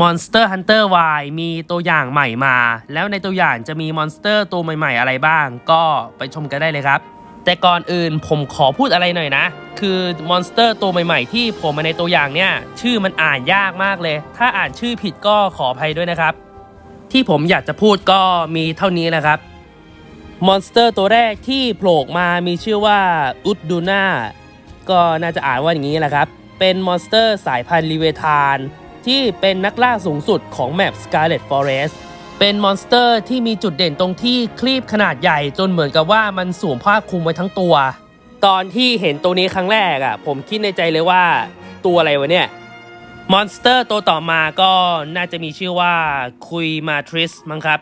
Monster Hunter Y มีตัวอย่างใหม่มา แล้วในตัวอย่างจะมีมอนสเตอร์ตัวใหม่ๆ อะไรบ้าง ก็ไปชมกันได้เลยครับ แต่ก่อนอื่นผมขอพูดอะไรหน่อยนะ คือมอนสเตอร์ตัวใหม่ๆ ที่ผมมาในตัวอย่างเนี่ย ชื่อมันอ่านยากมากเลย ถ้าอ่านชื่อผิดก็ขออภัยด้วยนะครับ ที่ผมอยากจะพูดก็มีเท่านี้แหละครับ มอนสเตอร์ตัวแรกที่โผล่มามีชื่อว่าอุดดูน่าก็น่าจะอ่านว่าอย่างนี้แหละครับ เป็นมอนสเตอร์สายพันธุ์ลิเวทาน ที่เป็นนักล่าสูงสุดของแมป Scarlet Forest เป็นมอนสเตอร์ที่มีจุดเด่นตรงที่คลีบขนาดใหญ่จนเหมือนกับว่ามันสวมผ้าคลุมไว้ทั้งตัว ตอนที่เห็นตัวนี้ครั้งแรกอะ่ะ ผมคิดในใจเลยว่าตัวอะไรวะเนี่ยมอนสเตอร์ตัวต่อมาก็น่าจะมีชื่อว่าคุยมาทริสมั้งครับ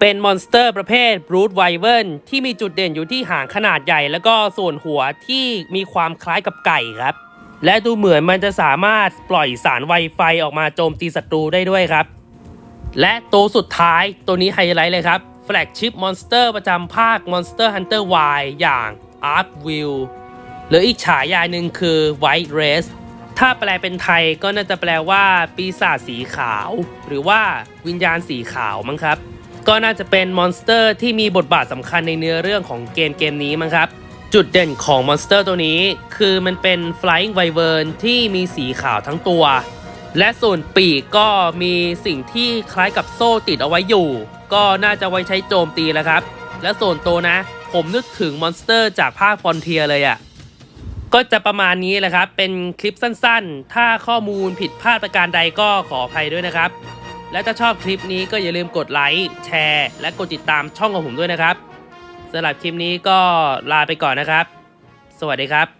เป็นมอนสเตอร์ประเภทบรูทไวเวิร์นที่มีจุดเด่นอยู่ที่หางขนาดใหญ่ แล้วก็ส่วนหัวที่มีความคล้ายกับไก่ครับ และดูเหมือนมันจะสามารถปล่อยสารไวไฟออกมาโจมตีศัตรูได้ด้วยครับ และตัวสุดท้ายตัวนี้ไฮไลท์เลยครับแฟลกชิพมอนสเตอร์ประจำภาค Monster Hunter Y อย่าง Arc View หรืออีกฉายาหนึ่งคือ White Race ถ้าแปลเป็นไทยก็น่าจะแปลว่า ปีศาจสีขาว หรือว่าวิญญาณสีขาวมั้งครับ ก็น่าจะเป็นมอนสเตอร์ที่มีบทบาทสำคัญในเนื้อเรื่องของเกมเกมนี้มั้งครับ จุดเด่นของมอนสเตอร์ตัวนี้ คือมันเป็น Flying Wyvern ที่มีสีขาวทั้งตัว และส่วนปีกก็มีสิ่งที่คล้ายกับโซ่ติดเอาไว้อยู่ ก็น่าจะไว้ใช้โจมตีแล้วครับ และส่วนตัวนะ ผมนึกถึงมอนสเตอร์จากภาคฟอนเทียเลยอะ่ะ ก็จะประมาณนี้แหละครับ เป็นคลิปสั้นๆ ถ้าข้อมูลผิดพลาดประการใดก็ขออภัยด้วยนะครับ และถ้าชอบคลิปนี้ก็อย่าลืมกดไลค์แชร์ และกดติดตามช่องของผมด้วยนะครับ สำหรับคลิปนี้ก็ลาไปก่อนนะครับ สวัสดีครับ